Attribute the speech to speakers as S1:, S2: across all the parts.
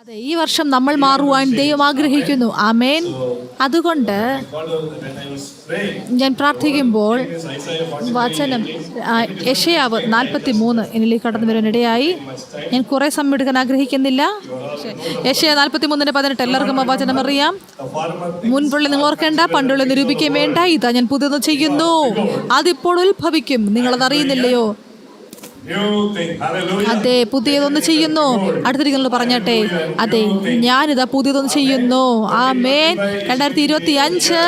S1: അതെ ഈ വർഷം നമ്മൾ മാറുവാൻ ദൈവം ആഗ്രഹിക്കുന്നു. ആമേൻ. അതുകൊണ്ട് ഞാൻ പ്രാർത്ഥിക്കുമ്പോൾ
S2: this Isaiah 40
S1: വചനം യഷയാവ് നാൽപ്പത്തി മൂന്ന് എന്നിലേക്ക് കടന്നു വരാനിടയായി. ഞാൻ കുറേ സമയം എടുക്കാൻ ആഗ്രഹിക്കുന്നില്ല. യശയ നാൽപ്പത്തി മൂന്നിന്റെ പതിനെട്ട് എല്ലാവർക്കും ആ വചനം അറിയാം. മുൻപുള്ള നിങ്ങൾ ഓർക്കേണ്ട പണ്ടുള്ള നിരൂപിക്കുകയും വേണ്ട. ഇതാ ഞാൻ പുതിയത് ചെയ്യുന്നു. അതിപ്പോൾ ഉത്ഭവിക്കും. നിങ്ങളത് അറിയുന്നില്ലയോ. അതെ പുതിയതൊന്ന് ചെയ്യുന്നു. അടുത്തിരിക്കുന്നു പറഞ്ഞട്ടെ. അതെ ഞാനിതാ പുതിയതൊന്ന് ചെയ്യുന്നു. ആ മേൻ രണ്ടായിരത്തി ഇരുപത്തി അഞ്ച്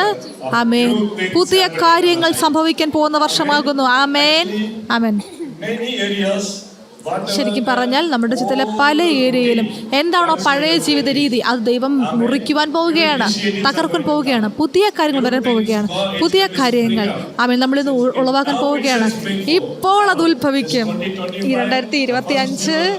S1: ആ മേൻ പുതിയ കാര്യങ്ങൾ സംഭവിക്കാൻ പോകുന്ന വർഷമാകുന്നു. ആ
S2: മേൻ ആ what
S1: ശരിക്കും പറഞ്ഞാൽ നമ്മുടെ ചിത്രത്തിലെ പല ഏരിയയിലും എന്താണോ പഴയ ജീവിത രീതി അത് ദൈവം മുറിക്കുവാൻ പോവുകയാണ് തകർക്കാൻ പോവുകയാണ് പുതിയ കാര്യങ്ങൾ വരാൻ പോവുകയാണ് പുതിയ കാര്യങ്ങൾ അവൻ നമ്മളിന്ന് ഉളവാക്കാൻ പോവുകയാണ്. ഇപ്പോൾ അത് ഉത്ഭവിക്കും. ഈ രണ്ടായിരത്തി ഇരുപത്തി അഞ്ച്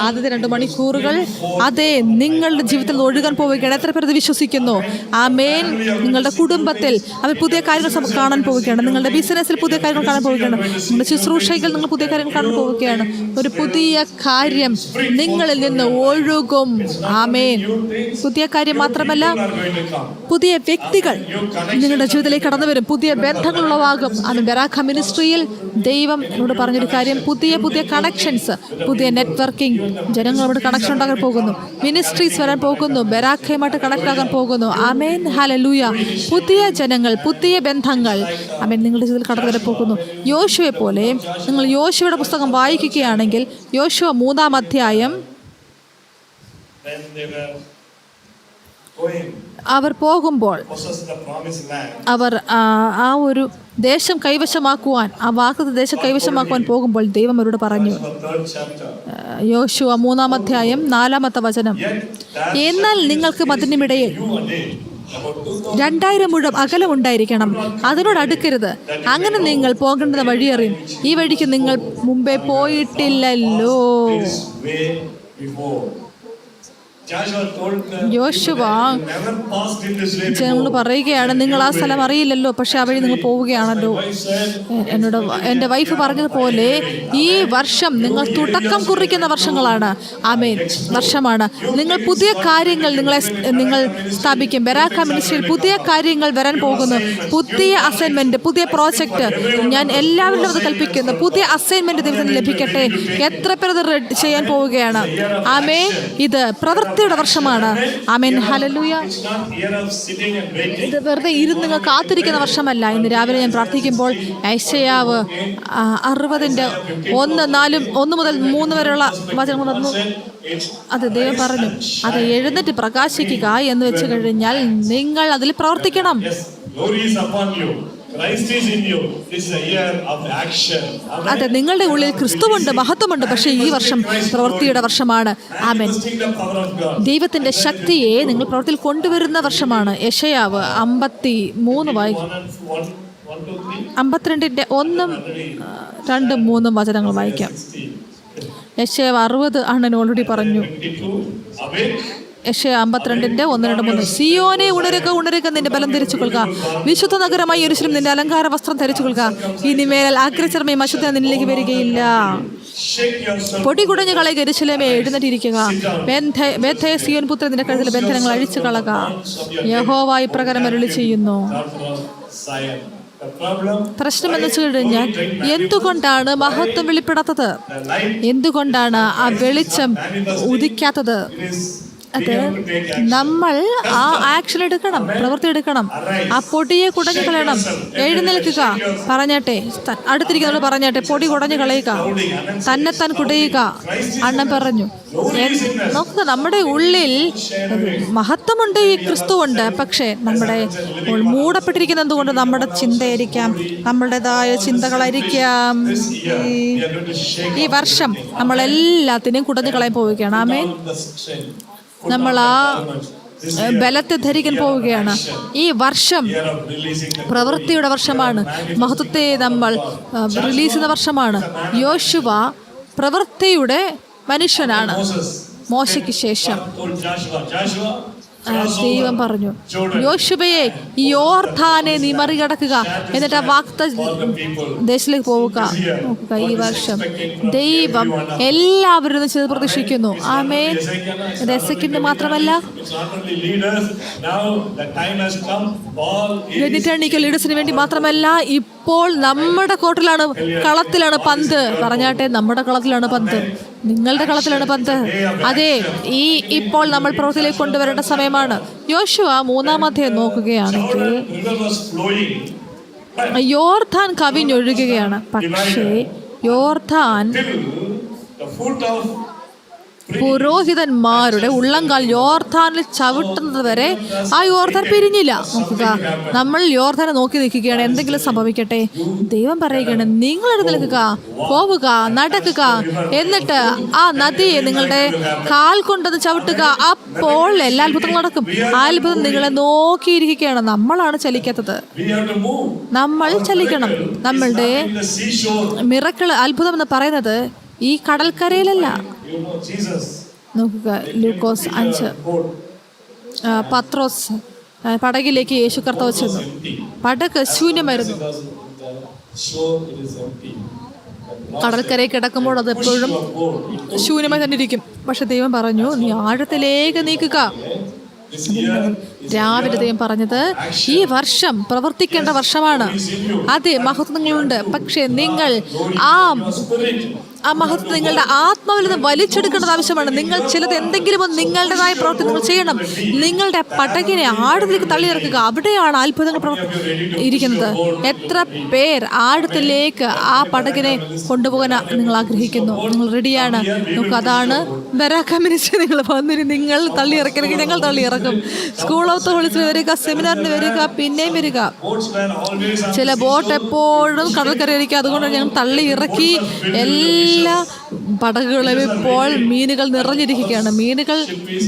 S1: ആദ്യത്തെ രണ്ട് മണിക്കൂറുകൾ അതെ നിങ്ങളുടെ ജീവിതത്തിൽ ഒഴുകാൻ പോവുകയാണ്. എത്ര പേർ വിശ്വസിക്കുന്നു? ആ ആമേൻ നിങ്ങളുടെ കുടുംബത്തിൽ അവർ പുതിയ കാര്യങ്ങൾ കാണാൻ പോവുകയാണ്. നിങ്ങളുടെ ബിസിനസ്സിൽ പുതിയ കാര്യങ്ങൾ കാണാൻ പോവുകയാണ്. നിങ്ങളുടെ ശുശ്രൂഷകൾ നിങ്ങൾ പുതിയ കാര്യങ്ങൾ കാണാൻ പോവുകയാണ്. ഒരു പുതിയ കാര്യം നിങ്ങളിൽ നിന്ന് ഒഴുകും. ആമേൻ. പുതിയ കാര്യം മാത്രമല്ല. പുതിയ വ്യക്തികൾ നിങ്ങളുടെ ജീവിതത്തിലേക്ക് കടന്നു വരും. പുതിയ ബന്ധങ്ങൾ ഉളവാകും. അന്ന് ബെറാഖ മിനിസ്ട്രിയിൽ ദൈവം എന്നോട് പറഞ്ഞൊരു കാര്യം പുതിയ പുതിയ കണക്ഷൻസ് പുതിയ നെറ്റ്വർക്കിംഗ് ജനങ്ങളോട് കണക്ഷൻ ഉണ്ടാകാൻ പോകുന്നു. മിനിസ്ട്രീസ് വരാൻ പോകുന്നു. ബെറാഖയുമായിട്ട് കണക്ട് ആകാൻ പോകുന്നു. ആമേൻ ഹലലൂയ പുതിയ ജനങ്ങൾ പുതിയ ബന്ധങ്ങൾ. ആമേൻ നിങ്ങളുടെ ജീവിതത്തിൽ കടന്നു വരാൻ പോകുന്നു. യോശുവെ പോലെ നിങ്ങൾ യോശുവയുടെ പുസ്തകം വായിക്കുകയാണെങ്കിൽ യോശുവ മൂന്നാം അധ്യായം അവർ പോകുമ്പോൾ അവർ ആ, ഒരു ദേശം കൈവശമാക്കുവാൻ ആ വാക്കത്തെ ദേശം കൈവശമാക്കുവാൻ പോകുമ്പോൾ ദൈവം അവരോട് പറഞ്ഞു യോശുവ മൂന്നാം അധ്യായം നാലാമത്തെ വചനം എന്നാൽ നിങ്ങൾക്ക് മതിനുമിടയിൽ രണ്ടായിരം മുഴം അകലം ഉണ്ടായിരിക്കണം. അതിനോട് അടുക്കരുത് അങ്ങനെ നിങ്ങൾ പോകേണ്ടത് വഴിയറിയും. ഈ വഴിക്ക് നിങ്ങൾ മുമ്പേ പോയിട്ടില്ലല്ലോ. യോശുവ ജനങ്ങൾ പറയുകയാണ് നിങ്ങൾ ആ സ്ഥലം അറിയില്ലല്ലോ പക്ഷെ അവഴി നിങ്ങൾ പോവുകയാണല്ലോ. എന്നോട് എന്റെ വൈഫ് പറഞ്ഞതുപോലെ ഈ വർഷം നിങ്ങൾ തുടക്കം കുറിക്കുന്ന വർഷങ്ങളാണ്. ആമേൻ. വർഷമാണ്. നിങ്ങൾ പുതിയ കാര്യങ്ങൾ നിങ്ങളെ നിങ്ങൾ സ്ഥാപിക്കും. ബെറാക്ക മിനിസ്ട്രിയിൽ പുതിയ കാര്യങ്ങൾ വരാൻ പോകുന്നു. പുതിയ അസൈൻമെന്റ് പുതിയ പ്രോജക്റ്റ് ഞാൻ എല്ലാവരും അത് കൽപ്പിക്കുന്നു. പുതിയ അസൈൻമെന്റ് ദിവസം ലഭിക്കട്ടെ. എത്ര പേർ അത് ചെയ്യാൻ പോവുകയാണ്. ആമേൻ. ഇത് പ്രവൃത്തിയുടെ വർഷമാണ്. ആമേൻ. ഹലലൂയ. ഇത് വെറുതെ ഇരുന്ന് കാത്തിരിക്കുന്ന വർഷമല്ല. ഇന്ന് രാവിലെ ഞാൻ പ്രാർത്ഥിക്കുമ്പോൾ ഐശയാവ് അറുപതിന്റെ ഒന്ന് നാലും ഒന്ന് മുതൽ മൂന്ന് വരെയുള്ള വചനങ്ങൾ
S2: It's
S1: അത് ദൈവം പറഞ്ഞു അത് എഴുന്നേറ്റ് പ്രകാശിക്കുക എന്ന് വെച്ച് കഴിഞ്ഞാൽ നിങ്ങൾ അതിൽ പ്രവർത്തിക്കണം. അതെ നിങ്ങളുടെ ഉള്ളിൽ ക്രിസ്തുവുണ്ട് മഹത്വമുണ്ട് പക്ഷേ ഈ വർഷം പ്രവൃത്തിയുടെ വർഷമാണ്. ആമേൻ. ദൈവത്തിന്റെ ശക്തിയെ നിങ്ങൾ പ്രവൃത്തിയിൽ കൊണ്ടുവരുന്ന വർഷമാണ്. യശയാവ് അമ്പത്തി മൂന്ന് വായി അമ്പത്തിരണ്ടിന്റെ ഒന്നും രണ്ടും മൂന്നും വചനങ്ങൾ വായിക്കാം. യശയാവ് അറുപത് ആണ് ഓൾറെഡി പറഞ്ഞു. യശയ അമ്പത്തിരണ്ടിന്റെ ഒന്ന് രണ്ട് മൂന്ന്. സിയോനെ ഉണരുക ഉണരുക നിന്റെ ബലം ധരിച്ചു കൊള്ളുക. വിശുദ്ധ നഗരമായി ഒരുശലും നിന്റെ അലങ്കാര വസ്ത്രം ധരിച്ചു കൊള്ളുക. ഇനിമേൽ ആഗ്രചർമ്മയും അശുദ്ധ നിന്നിലേക്ക് വരികയില്ല. പൊടി കുടഞ്ഞു കളയുക എരിശിലേമേ എഴുന്നേറ്റിരിക്കുക. സിയോൻ പുത്ര നിന്റെ കഴുത്തിലെ ബന്ധനങ്ങൾ അഴിച്ചു കളക. യഹോവ ഇപ്രകാരം അരുളി ചെയ്യുന്നു. പ്രശ്നം എന്ന് വെച്ച് കഴിഞ്ഞാൽ എന്തുകൊണ്ടാണ് മഹത്വം വെളിപ്പെടാത്തത്? എന്തുകൊണ്ടാണ് ആ വെളിച്ചം ഉദിക്കാത്തത്? അത്. നമ്മൾ ആ ആക്ഷൻ എടുക്കണം പ്രവൃത്തി എടുക്കണം. ആ പൊടിയെ കുടഞ്ഞു കളയണം. എഴുന്നേൽക്കുക പറഞ്ഞാട്ടെ അടുത്തിരിക്കുന്നവർ പറഞ്ഞാട്ടെ പൊടി കുടഞ്ഞു കളയുക. തന്നെത്താൻ കുടയുക. അണ്ണൻ പറഞ്ഞു. നോക്കുക നമ്മുടെ ഉള്ളിൽ മഹത്വമുണ്ട് ഈ ക്രിസ്തു ക്രിസ്തുവുണ്ട്. പക്ഷേ നമ്മുടെ മൂടപ്പെട്ടിരിക്കുന്ന എന്തുകൊണ്ട് നമ്മുടെ ചിന്തയായിരിക്കാം? നമ്മുടേതായ ചിന്തകളായിരിക്കാം. ഈ വർഷം നമ്മളെല്ലാത്തിനെയും കുടഞ്ഞു കളയാൻ പോവുകയാണ്. ആമേ. നമ്മൾ ആ ബലത്തെ ധരിക്കാൻ പോവുകയാണ്. ഈ വർഷം പ്രവൃത്തിയുടെ വർഷമാണ്. മഹത്വത്തെ നമ്മൾ റിലീസ് ചെയ്യുന്ന വർഷമാണ്. യോശുവ പ്രവൃത്തിയുടെ മനുഷ്യനാണ്. മോശയ്ക്ക് ശേഷം. ദൈവം പറഞ്ഞു യോശുവയെ യോർധാനെ നീ മറികടക്കുക. എന്നിട്ട് ആ വാക്ത ദേശത്തിലേക്ക് പോവുക. നോക്കുക ഈ വർഷം. ദൈവം എല്ലാവരും ചെയ്ത് പ്രതീക്ഷിക്കുന്നു. ആമേ രസക്കിന്റെ മാത്രമല്ല. ലീഡേഴ്സിന് വേണ്ടി മാത്രമല്ല ഇപ്പോൾ നമ്മുടെ കോട്ടിലാണ് കളത്തിലാണ് പന്ത്. പറഞ്ഞാട്ടെ നമ്മുടെ കളത്തിലാണ് പന്ത്. നിങ്ങളുടെ കളത്തിലാണ് പന്ത് അതെ ഈ ഇപ്പോൾ നമ്മൾ പ്രവൃത്തിയിലേക്ക് കൊണ്ടുവരേണ്ട സമയമാണ് യോശുവ മൂന്നാമത്തെ നോക്കുകയാണെങ്കിൽ. യോർധാൻ കവിഞ്ഞൊഴുകുകയാണ് പക്ഷേ യോർധാൻ പുരോഹിതന്മാരുടെ ഉള്ളങ്കാൽ യോർധാനിൽ ചവിട്ടുന്നത് വരെ ആ യോർധാൻ പിരിഞ്ഞില്ല. നോക്കുക. നമ്മൾ യോർധാനെ നോക്കി നിൽക്കുകയാണ്. എന്തെങ്കിലും സംഭവിക്കട്ടെ? ദൈവം പറയുകയാണ് നിങ്ങളെടുത്ത് നിൽക്കുക പോവുക നടക്കുക. എന്നിട്ട് ആ നദിയെ നിങ്ങളുടെ കാൽ കൊണ്ടത് ചവിട്ടുക. അപ്പോൾ എല്ലാ അത്ഭുതങ്ങളും നടക്കും. ആ അത്ഭുതം നിങ്ങളെ നോക്കിയിരിക്കുകയാണ്. നമ്മളാണ് ചലിക്കാത്തത്. നമ്മൾ ചലിക്കണം. നമ്മളുടെ മിറക്കൾ അത്ഭുതം എന്ന് പറയുന്നത് ഈ കടൽക്കരയിലല്ല. നോക്കുക. ലൂക്കോസ് അഞ്ച്. പത്രോസ് പടകിലേക്ക് യേശു കർത്താവ് ചെന്നു. പടക് ശൂന്യമായിരുന്നു. കടൽക്കരയിൽ കിടക്കുമ്പോൾ അത് എപ്പോഴും ശൂന്യമായി തന്നെ ഇരിക്കും. പക്ഷെ ദൈവം പറഞ്ഞു നീ ആഴത്തിലേക്ക് നീക്കുക. രാവിലെ ദൈവം പറഞ്ഞത് ഈ വർഷം പ്രവർത്തിക്കേണ്ട വർഷമാണ്. അതെ മഹത്വങ്ങളുണ്ട് പക്ഷെ നിങ്ങൾ ആ. ആ മഹത്വം നിങ്ങളുടെ ആത്മാവിൽ നിന്ന് വലിച്ചെടുക്കേണ്ടത് ആവശ്യമാണ്. നിങ്ങൾ ചിലത് എന്തെങ്കിലും ഒന്ന് നിങ്ങളുടേതായ പ്രവൃത്തി നിങ്ങൾ ചെയ്യണം. നിങ്ങളുടെ പടകിനെ ആഴത്തിലേക്ക് തള്ളിയിറക്കുക. അവിടെയാണ് അത്ഭുതങ്ങൾ ഇരിക്കുന്നത്. എത്ര പേർ ആഴത്തിലേക്ക് ആ പടകിനെ കൊണ്ടുപോകാൻ നിങ്ങൾ ആഗ്രഹിക്കുന്നു? നിങ്ങൾ റെഡിയാണ് നമുക്ക് അതാണ് ബരാക്ക മിനിസ്റ്റർ നിങ്ങൾ വന്നിരി. നിങ്ങൾ തള്ളിയിറക്കണമെങ്കിൽ ഞങ്ങൾ തള്ളിയിറക്കും. സ്കൂൾ ഓഫ് തോളിസിൽ വരിക സെമിനാറിന് വരിക പിന്നെയും വരിക. ചില ബോട്ട് എപ്പോഴും കടൽക്കരയിലേക്ക്. അതുകൊണ്ട് ഞങ്ങൾ തള്ളി ഇറക്കി എല്ലാ പടകുകളും ഇപ്പോൾ മീനുകൾ നിറഞ്ഞിരിക്കുകയാണ് മീനുകൾ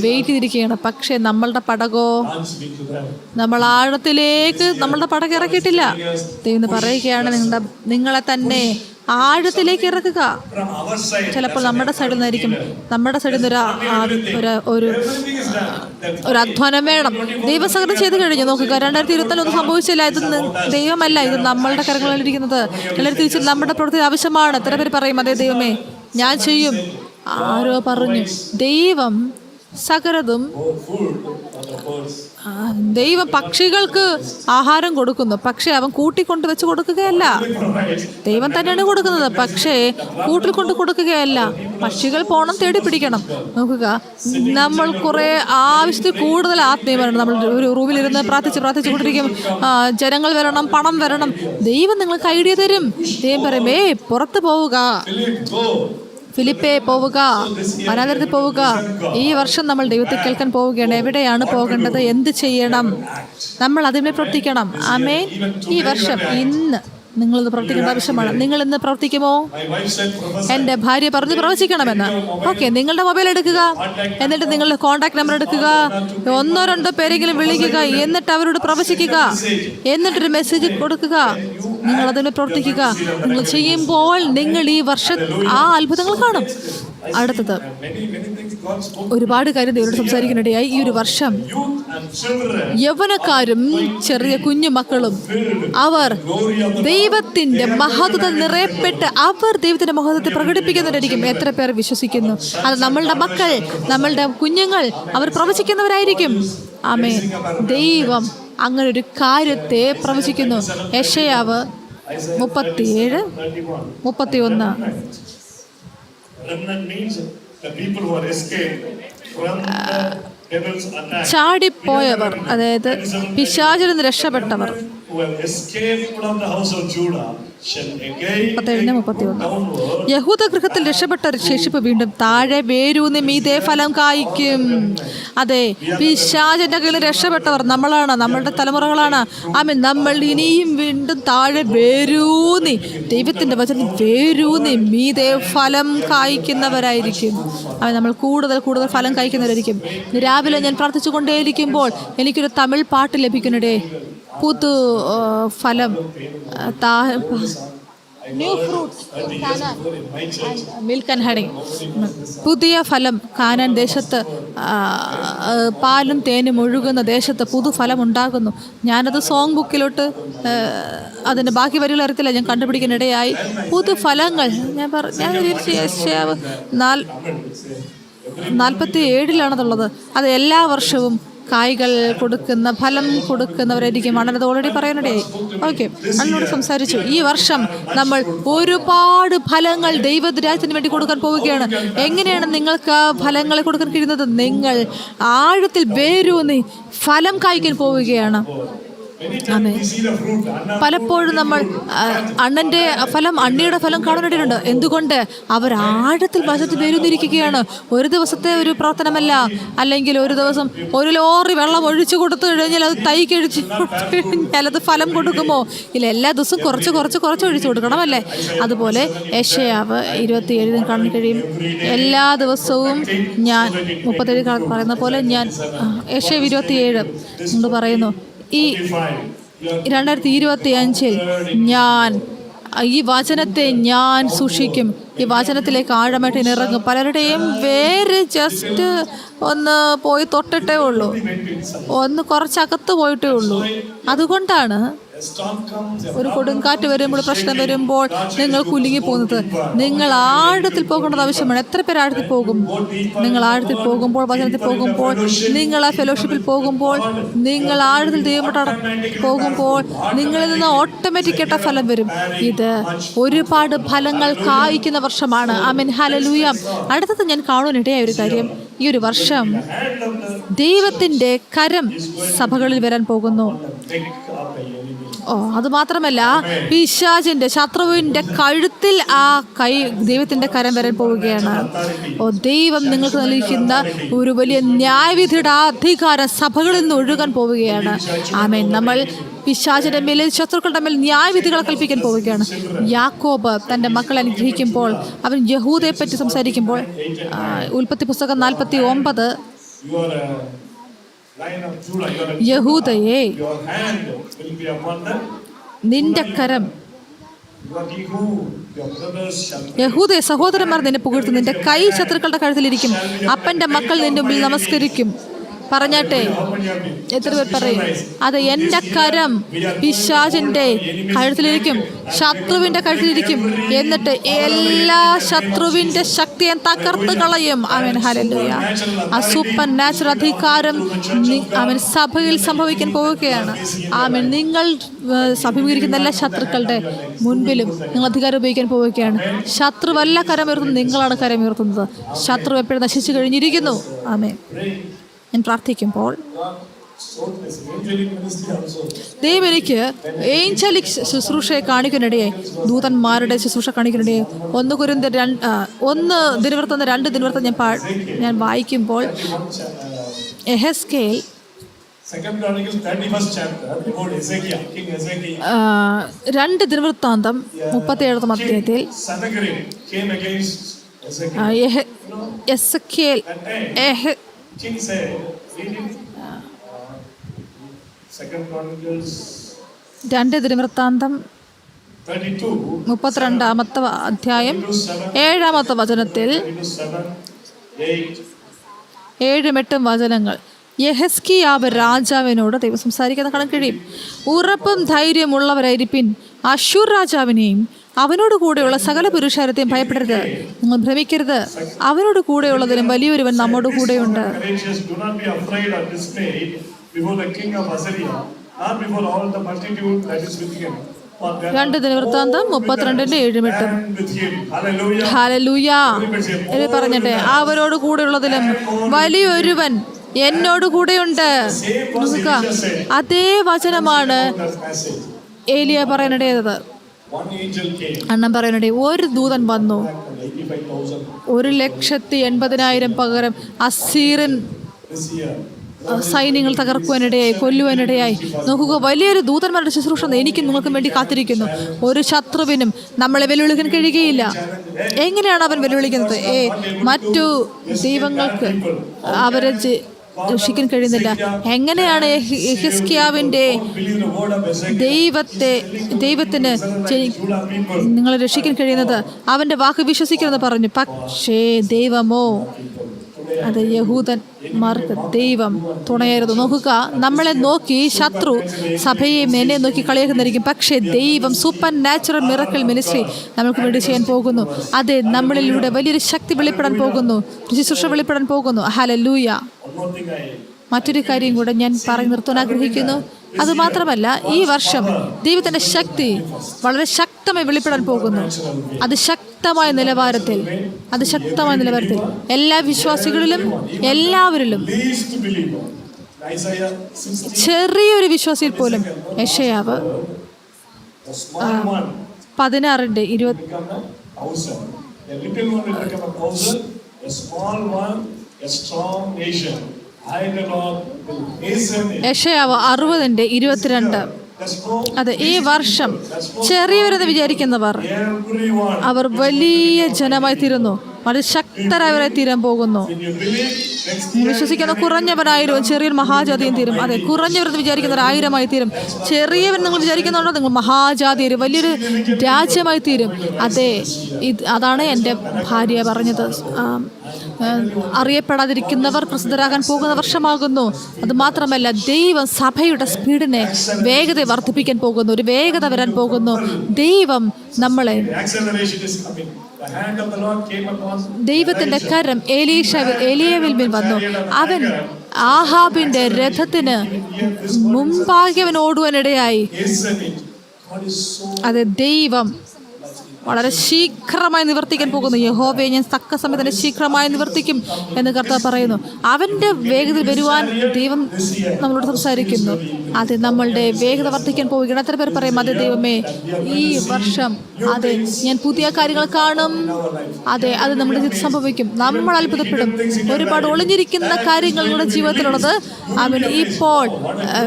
S1: വെയിറ്റ് ചെയ്തിരിക്കുകയാണ് പക്ഷേ നമ്മളുടെ പടകോ. നമ്മൾ ആഴത്തിലേക്ക് നമ്മളുടെ പടക് ഇറക്കിയിട്ടില്ല ദൈവം പറയുകയാണ് നിങ്ങളുടെ നിങ്ങളെ തന്നെ ആഴത്തിലേക്ക് ഇറക്കുക. ചിലപ്പോൾ നമ്മുടെ സൈഡിൽ നിന്നായിരിക്കും നമ്മുടെ സൈഡിൽ നിന്ന് ഒരു ഒരു ഒരു അധ്വാനം വേണം. ദൈവസഹനം ചെയ്ത് കഴിഞ്ഞു. നോക്കുക രണ്ടായിരത്തി ഇരുപത്തിനാല് ഒന്നും സംഭവിച്ചില്ല. ഇത് ദൈവമല്ല. ഇത് നമ്മളുടെ കരങ്ങളിലിരിക്കുന്നത് എല്ലാവരും തിരിച്ച് നമ്മുടെ പ്രവൃത്തി ആവശ്യമാണ്. എത്ര പേര് പറയും അതേ ദൈവമേ ഞാൻ ചെയ്യും. ആരോ പറഞ്ഞു ദൈവം സകലതും ദൈവം പക്ഷികൾക്ക് ആഹാരം കൊടുക്കുന്നു. പക്ഷേ അവൻ കൂട്ടിക്കൊണ്ട് വെച്ച് കൊടുക്കുകയല്ല. ദൈവം തന്നെയാണ് കൊടുക്കുന്നത്. പക്ഷേ കൂട്ടിൽ കൊണ്ട് കൊടുക്കുകയല്ല. പക്ഷികൾ പോണം തേടി പിടിക്കണം. നോക്കുക. നമ്മൾ കുറേ ആവശ്യത്തിൽ കൂടുതൽ ആത്മീയമാണ് നമ്മൾ ഒരു റൂമിലിരുന്ന് പ്രാർത്ഥിച്ച് പ്രാർത്ഥിച്ചു കൊണ്ടിരിക്കും. ജനങ്ങൾ വരണം പണം വരണം. ദൈവം നിങ്ങൾക്ക് ഐഡിയ തരും. ദൈവം പറയും ഏയ് പുറത്ത് പോവുക. ഫിലിപ്പേ പോവുക വനാന്തരത്തിൽ പോവുക. ഈ വർഷം നമ്മൾ ദൈവത്തെ കേൾക്കാൻ പോവുകയാണ്. എവിടെയാണ് പോകേണ്ടത്? എന്ത് ചെയ്യണം? നമ്മൾ അതിനെ പ്രവർത്തിക്കണം ആമേ ഈ വർഷം ഇന്ന് നിങ്ങൾ ഇന്ന് പ്രവർത്തിക്കേണ്ട ആവശ്യമാണ്. നിങ്ങൾ ഇന്ന് പ്രവർത്തിക്കുമോ എന്റെ ഭാര്യ പറഞ്ഞ് പ്രവചിക്കണമെന്ന്. ഓക്കെ നിങ്ങളുടെ മൊബൈൽ എടുക്കുക. എന്നിട്ട് നിങ്ങളുടെ കോൺടാക്ട് നമ്പർ എടുക്കുക. ഒന്നോ രണ്ടോ പേരെങ്കിലും വിളിക്കുക. എന്നിട്ട് അവരോട് പ്രവചിക്കുക. എന്നിട്ടൊരു മെസ്സേജ് കൊടുക്കുക. നിങ്ങൾ അതിനെ പ്രവർത്തിക്കുക. നിങ്ങൾ ചെയ്യുമ്പോൾ നിങ്ങൾ ഈ വർഷ ആ അത്ഭുതങ്ങൾ കാണും. അടുത്തത്. ഒരുപാട് കാര്യം ദൈവത്തോട് സംസാരിക്കുന്നിടയായി ഈ ഒരു വർഷം യൗവനക്കാരും ചെറിയ കുഞ്ഞു മക്കളും അവർ ദൈവത്തിന്റെ മഹത്വത നിറയപ്പെട്ട് അവർ ദൈവത്തിന്റെ മഹത്വത്തെ പ്രകടിപ്പിക്കുന്നവരായിരിക്കും എത്ര പേർ വിശ്വസിക്കുന്നു. അത് നമ്മളുടെ മക്കൾ നമ്മളുടെ കുഞ്ഞുങ്ങൾ അവർ പ്രവചിക്കുന്നവരായിരിക്കും. ആമേ ദൈവം അങ്ങനൊരു കാര്യത്തെ പ്രവചിക്കുന്നു. യശയാവ് മുപ്പത്തിയേഴ്
S2: 31.
S1: മുപ്പത്തിയൊന്ന്
S2: means the people who escaped from devil's attack.
S1: ചാടിപ്പോയവർ അതായത് പിശാചിൽ നിന്ന് രക്ഷപ്പെട്ടവർ മുപ്പത്തേഴിന് മുപ്പത്തിയൊന്ന്.
S2: downward
S1: യഹൂദ ഗൃഹത്തിൽ രക്ഷപ്പെട്ട ഒരു ശേഷിപ്പ് വീണ്ടും താഴെ വേരൂന്ന് മീതേ ഫലം കായ്ക്കും. അതെ പിശാചന്റെ കയ്യിൽ രക്ഷപ്പെട്ടവർ നമ്മളാണ് നമ്മളുടെ തലമുറകളാണ്. ആമേ നമ്മൾ ഇനിയും വീണ്ടും താഴെ വേരൂന്നി ദൈവത്തിന്റെ വചനം വേരൂന്നി മീതേ ഫലം കായ്ക്കുന്നവരായിരിക്കും. അവൻ നമ്മൾ കൂടുതൽ കൂടുതൽ ഫലം കായ്ക്കുന്നവരായിരിക്കും. രാവിലെ ഞാൻ പ്രാർത്ഥിച്ചു കൊണ്ടേയിരിക്കുമ്പോൾ എനിക്കൊരു തമിഴ് പാട്ട് ലഭിക്കുന്നുടേ പുതു ഫലം new fruit
S2: 30 years before in my church.
S1: Milk and honey പുതിയ ഫലം കാനാൻ ദേശത്ത് പാലും തേനും ഒഴുകുന്ന ദേശത്ത് പുതുഫലം ഉണ്ടാകുന്നു ഞാനത് സോങ് ബുക്കിലോട്ട് അതിന്റെ ബാക്കി വരികൾ അറിയത്തില്ല ഞാൻ കണ്ടുപിടിക്കാനിടയായി. പുതുഫലങ്ങൾ ഞാൻ പറ ഞാൻ നാൽ നാൽപ്പത്തി ഏഴിലാണതുള്ളത് അത് എല്ലാ വർഷവും കായ്കൾ കൊടുക്കുന്ന ഫലം കൊടുക്കുന്നവരായിരിക്കും. ആണത് ഓൾറെഡി പറയാനിടയായി ഓക്കെ അണ്ണനോട് സംസാരിച്ചു. ഈ വർഷം നമ്മൾ ഒരുപാട് ഫലങ്ങൾ ദൈവരാജ്യത്തിന് വേണ്ടി കൊടുക്കാൻ പോവുകയാണ്. എങ്ങനെയാണ് നിങ്ങൾക്ക് ഫലങ്ങൾ കൊടുക്കാൻ കഴിയുന്നത്? നിങ്ങൾ ആഴത്തിൽ വേരൂന്നി ഫലം കായ്ക്കാൻ പോവുകയാണ്. പലപ്പോഴും നമ്മൾ അണ്ണന്റെ ഫലം അണ്ണിയുടെ ഫലം കാണുന്നുണ്ട് എന്തുകൊണ്ട്? അവർ ആഴത്തിൽ വശത്ത് പേരുന്നിരിക്കുകയാണ്. ഒരു ദിവസത്തെ ഒരു പ്രവർത്തനമല്ല അല്ലെങ്കിൽ ഒരു ദിവസം ഒരു ലോറി വെള്ളം ഒഴിച്ചു കൊടുത്തു കഴിഞ്ഞാൽ അത് തൈ കഴിഞ്ഞാൽ അത് ഫലം കൊടുക്കുമോ? ഇല്ല എല്ലാ ദിവസവും കുറച്ച് കുറച്ച് കുറച്ച് ഒഴിച്ചു കൊടുക്കണം അല്ലേ അതുപോലെ യശയാവ് ഇരുപത്തി ഏഴിന് കാണാൻ കഴിയും. എല്ലാ ദിവസവും ഞാൻ മുപ്പത്തേഴ് പറയുന്ന പോലെ ഞാൻ യശയാവ് ഇരുപത്തിയേഴ് എന്ന് പറയുന്നു. ഈ
S2: 25. You
S1: രണ്ടായിരത്തി ഇരുപത്തി അഞ്ചിൽ ഞാൻ ഈ വചനത്തെ ഞാൻ സൂക്ഷിക്കും. ഈ വചനത്തിലേക്ക് ആഴമായിട്ട് ഇറങ്ങും. പലരുടെയും വേര് ജസ്റ്റ് ഒന്ന് പോയി തൊട്ടിട്ടേ ഉള്ളൂ. ഒന്ന് കുറച്ചകത്ത് പോയിട്ടേ ഉള്ളൂ. അതുകൊണ്ടാണ് ഒരു കൊടുങ്കാറ്റ് വരുമ്പോൾ പ്രശ്നം വരുമ്പോൾ നിങ്ങൾ കുലുങ്ങി പോകുന്നത്. നിങ്ങൾ ആഴത്തിൽ പോകേണ്ടത് ആവശ്യമാണ്. എത്ര പേർ ആഴത്തിൽ പോകും? നിങ്ങൾ ആഴത്തിൽ പോകുമ്പോൾ വചനത്തിൽ പോകുമ്പോൾ നിങ്ങൾ ആ ഫെലോഷിപ്പിൽ പോകുമ്പോൾ നിങ്ങൾ ആഴത്തിൽ ദൈവമോട്ട് പോകുമ്പോൾ നിങ്ങളിൽ നിന്ന് ഓട്ടോമാറ്റിക് ആയിട്ട് ഫലം വരും. ഇത് ഒരുപാട് ഫലങ്ങൾ കായ്ക്കുന്ന വർഷമാണ്. അമിൻ ഹലലൂയ അടുത്തത് ഞാൻ കാണുവാനിടയായ ഒരു കാര്യം. ഈ ഒരു വർഷം
S2: ദൈവത്തിന്റെ
S1: ദൈവത്തിന്റെ കരം സഭകളിൽ വരാൻ പോകുന്നു. ഓ അത് മാത്രമല്ല പിശാചിന്റെ ശത്രുവിന്റെ കഴുത്തിൽ ആ കൈ ദൈവത്തിന്റെ കരം വരാൻ പോവുകയാണ്. ഓ ദൈവം നിങ്ങൾക്ക് നൽകിക്കുന്ന ഒരു വലിയ ന്യായവിധിയുടെ അധികാര സഭകളിൽ നിന്ന് ഒഴുകാൻ പോവുകയാണ്. ആമേൻ. നമ്മൾ പിശാചിന്റെ മേൽ ശത്രുക്കളുടെ മേൽ ന്യായവിധികൾ കൽപ്പിക്കാൻ പോവുകയാണ്. യാക്കോബ് തന്റെ മക്കളെ അനുഗ്രഹിക്കുമ്പോൾ അവൻ യഹൂദയെ പറ്റി സംസാരിക്കുമ്പോൾ ഉൽപ്പത്തി പുസ്തകം നാൽപ്പത്തി ഒമ്പത് യഹൂദയെ നിന്റെ കരം. യഹൂദ സഹോദരന്മാർ നിന്നെ പുകഴ്ത്തും. നിന്റെ കൈ ശത്രുക്കളുടെ കഴുത്തിലിരിക്കും അപ്പന്റെ മക്കൾ നിന്റെ മുമ്പിൽ നമസ്കരിക്കും. പറഞ്ഞാട്ടെ. എത്ര പേർ പറയും? അത് എന്റെ കരം പിശാചിന്റെ കഴുത്തിലിരിക്കും ശത്രുവിന്റെ കഴുത്തിലിരിക്കും. എന്നിട്ട് എല്ലാ ശത്രുവിന്റെ ശക്തിയെ തകർത്ത് കളയും. അവൻ ഹരലുയ ആ സൂപ്പർ നാച്ചുറൽ അധികാരം അവൻ സഭയിൽ സംഭവിക്കാൻ പോവുകയാണ്. ആമൻ. നിങ്ങൾ സഭീകരിക്കുന്ന എല്ലാ ശത്രുക്കളുടെ മുൻപിലും നിങ്ങൾ അധികാരം ഉപയോഗിക്കാൻ പോവുകയാണ്. ശത്രുവല്ല കരമുയർത്തുന്നത് നിങ്ങളാണ് കരമുയർത്തുന്നത്. ശത്രു എപ്പോഴും നശിച്ചു കഴിഞ്ഞിരിക്കുന്നു. ആമേ ഞാൻ പ്രാർത്ഥിക്കുമ്പോൾ ദൈവനിക്ക് ഏഞ്ചലിക് ശുശ്രൂഷയെ കാണിക്കുന്നിടയായി ദൂതന്മാരുടെ ശുശ്രൂഷ കാണിക്കുന്നിടയെ ഒന്ന് കുരുന്ത രണ്ട് ഒന്ന് ദിനവൃത്തം രണ്ട് ദിനവൃത്തം ഞാൻ പാ ഞാൻ വായിക്കുമ്പോൾ എഹസ്കേൽ രണ്ട് ദിനവൃത്താന്തം മുപ്പത്തിയേഴാം അധ്യായത്തിൽ എഹ്
S2: എസ് കെ Chronicles.
S1: രണ്ട്
S2: തിരുവൃത്താന്തം.
S1: മുപ്പത്തിരണ്ടാമത്തെ അധ്യായം. ഏഴാമത്തെ വചനത്തിൽ ഏഴും എട്ടും വചനങ്ങൾ. യഹസ്കിയാവ് രാജാവിനോട് ദൈവം സംസാരിക്കുന്ന കണക്കിഴിയും കഴിയും ഉറപ്പും ധൈര്യമുള്ളവരായിരിപ്പിൻ അശൂർ രാജാവിനെയും അവനോട് കൂടെയുള്ള സകല പുരുഷാരത്തെയും ഭയപ്പെടരുത് നിങ്ങൾ ഭ്രമിക്കരുത്. അവനോട് കൂടെയുള്ളതിലും വലിയൊരുവൻ നമ്മോട് കൂടെയുണ്ട്. രണ്ട് ദിനവൃത്താന്തം മുപ്പത്തിരണ്ടിന്റെ ഏഴും പറഞ്ഞട്ടെ. എന്ന് പറഞ്ഞിട്ടെ അവരോട് കൂടെയുള്ളതിലും വലിയൊരുവൻ എന്നോട് കൂടെയുണ്ട്. അതേ വചനമാണ്. ഏലിയ പറയാനിടയത് അണ്ണൻ പറയുന്നുണ്ട് ഒരു ദൂതൻ വന്നു.
S2: and 85,000
S1: ഒരു ലക്ഷത്തി എൺപതിനായിരം പകരം അസീറിൻ സൈന്യങ്ങൾ തകർക്കുവാനിടയായി കൊല്ലുവാനിടയായി. നോക്കുക വലിയൊരു ദൂതന്മാരുടെ ശുശ്രൂഷ എനിക്കും നിങ്ങൾക്കും വേണ്ടി കാത്തിരിക്കുന്നു. ഒരു ശത്രുവിനും നമ്മളെ വെല്ലുവിളിക്കാൻ കഴിയുകയില്ല. എങ്ങനെയാണ് അവൻ വെല്ലുവിളിക്കുന്നത്? ഏ മറ്റു ദൈവങ്ങൾക്ക് അവരെ രക്ഷിക്കാൻ കഴിയുന്നില്ല. എങ്ങനെയാണ്
S2: ഹിസ്കിയാവിന്റെ.
S1: ദൈവത്തെ ദൈവത്തിന് നിങ്ങളെ രക്ഷിക്കാൻ കഴിയുന്നത്? അവന്റെ വാക്ക് വിശ്വസിക്കണമെന്ന് പറഞ്ഞു. പക്ഷേ ദൈവമോ? അത് യഹൂദന്മാർക്ക് ദൈവം തുണയരുത് നോക്കുക നമ്മളെ നോക്കി ശത്രു സഭയെ എന്നെ നോക്കി കളിയാക്കുന്നിരിക്കും പക്ഷേ ദൈവം സൂപ്പർ നാച്ചുറൽ മിറക്കൽ മിനിസ്ട്രി നമുക്ക് വേണ്ടി ചെയ്യാൻ പോകുന്നു. അതെ നമ്മളിലൂടെ വലിയൊരു ശക്തി വെളിപ്പെടാൻ പോകുന്നു. ശുശ്രൂഷ വെളിപ്പെടാൻ പോകുന്നു. ഹലലൂയ മറ്റൊരു കാര്യം കൂടെ ഞാൻ പറഞ്ഞു നിർത്താൻ ആഗ്രഹിക്കുന്നു അതുമാത്രമല്ല ഈ വർഷം ദൈവത്തിന്റെ ശക്തി വളരെ ശക്തമായി വെളിപ്പെടാൻ പോകുന്നു അത് ശക്തമായ നിലവാരത്തിൽ അത് ശക്തമായ നിലവാരത്തിൽ എല്ലാ വിശ്വാസികളിലും എല്ലാവരിലും
S2: least believer. Isaiah 60,
S1: ചെറിയൊരു വിശ്വാസിയിൽ പോലും യഷയാവ് പതിനാറിന്റെ ഇരുപത്തി യഷയാവ് അറുപതിന്റെ ഇരുപത്തിരണ്ട്. അതെ ഈ വർഷം ചെറിയവരെന്ന് വിചാരിക്കുന്നവർ. അവർ വലിയ ജനമായി തീരുന്നു. വളരെ ശക്തരായവരെ തീരാൻ പോകുന്നു. വിശ്വസിക്കുന്ന കുറഞ്ഞവനായിരം ചെറിയൊരു മഹാജാതിയും തീരും. അതെ കുറഞ്ഞവരെന്ന് വിചാരിക്കുന്നവർ ആയിരമായി തീരും. ചെറിയവർ നിങ്ങൾ വിചാരിക്കുന്നുണ്ടോ നിങ്ങൾ മഹാജാതി വലിയൊരു രാജ്യമായി തീരും. അതെ ഇത് അതാണ് എന്റെ ഭാര്യ പറഞ്ഞത്. അറിയപ്പെടാതിരിക്കുന്നവർ പ്രസിദ്ധരാകാൻ പോകുന്ന വർഷമാകുന്നു. അതുമാത്രമല്ല ദൈവം സഭയുടെ സ്പീഡിനെ വേഗത വർദ്ധിപ്പിക്കാൻ പോകുന്നു ഒരു വേഗത വരാൻ പോകുന്നു. ദൈവം നമ്മളെ ദൈവത്തിന്റെ കരം ഏലീഷ ഏലിയവിൽ വന്നു. അവൻ ആഹാബിന്റെ രഥത്തിന് മുമ്പാകെ അവൻ ഓടുവാനിടയായി. അത് ദൈവം വളരെ ശീഘ്രമായി നിവർത്തിക്കാൻ പോകുന്നു. യഹോവയെ ഞാൻ തക്ക സമയത്ത് തന്നെ ശീഘ്രമായി നിവർത്തിക്കും എന്ന് കർത്താവ് പറയുന്നു. അവന്റെ വേഗത വരുവാൻ ദൈവം നമ്മളോട് സംസാരിക്കുന്നു. അതെ നമ്മളുടെ വേഗത വർദ്ധിക്കാൻ പോവുകയാണ്. എത്ര പേർ പറയും അതെ ദൈവമേ ഈ വർഷം അതെ ഞാൻ പുതിയ കാര്യങ്ങൾ കാണും. അതെ അത് നമ്മുടെ ജീവിതത്തിൽ സംഭവിക്കും. നമ്മൾ അത്ഭുതപ്പെടും. ഒരുപാട് ഒളിഞ്ഞിരിക്കുന്ന കാര്യങ്ങൾ നിങ്ങളുടെ ജീവിതത്തിലുള്ളത് അവൻ ഇപ്പോൾ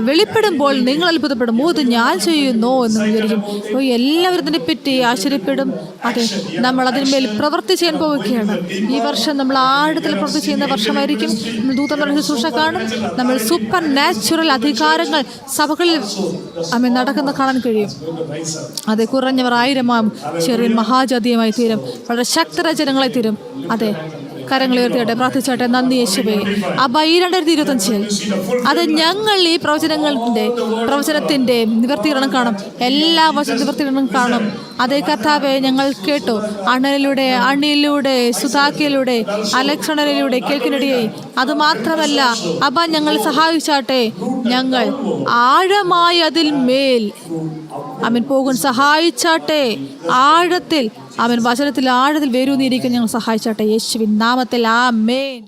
S1: വെളിപ്പെടുമ്പോൾ നിങ്ങൾ അത്ഭുതപ്പെടും. ഓ ഇത് ഞാൻ ചെയ്യുന്നു എന്ന് വിചാരിക്കും. ഓ എല്ലാവരും ഇതിനെ പറ്റി ആശ്ചര്യപ്പെടും. അതെ നമ്മൾ അതിന്മേൽ പ്രവൃത്തി ചെയ്യാൻ പോവുകയാണ്. ഈ വർഷം നമ്മൾ ആഴത്തിൽ പ്രവൃത്തി ചെയ്യുന്ന വർഷമായിരിക്കും. ദൂതങ്ങളുടെ ശുശ്രൂഷ കാണും. നമ്മൾ സൂപ്പർ നാച്ചുറൽ അധികാരങ്ങൾ സഭകളിൽ അമ്മ നടക്കുന്ന കാണാൻ കഴിയും. അതെ കുറഞ്ഞവർ ആയിരമാവും ചെറിയ മഹാജാതിയുമായി തീരും. വളരെ ശക്തരായ ജനങ്ങളായി തീരും. അതെ കരങ്ങൾ ഉയർത്തിയിട്ട്. പ്രാർത്ഥിച്ചോട്ടെ. നന്ദി യേശുവേ. ഈ രണ്ടായിരത്തി ഇരുപത്തഞ്ചിൽ അത് ഞങ്ങൾ ഈ പ്രവചനങ്ങളുടെ പ്രവചനത്തിന്റെ നിവർത്തീകരണം കാണും. എല്ലാ വശം നിവർത്തീകരണം കാണും. അതേ കർത്താവെ ഞങ്ങൾ കേട്ടു. അണലിലൂടെ അണിയിലൂടെ സുതാക്കിയിലൂടെ അലക്ഷണലിലൂടെ കേൾക്കിനിടയായി. അത് മാത്രമല്ല അപ്പ ഞങ്ങൾ സഹായിച്ചാട്ടെ. ഞങ്ങൾ ആഴമായി അതിൽ മേൽ അവൻ പോകും. സഹായിച്ചാട്ടെ. ആഴത്തിൽ അവൻ വചനത്തിൽ ആഴത്തിൽ വേരൂന്നിരിക്കും ഞങ്ങൾ സഹായിച്ചാട്ടെ. യേശുവിൻ നാമത്തിൽ ആ മേൻ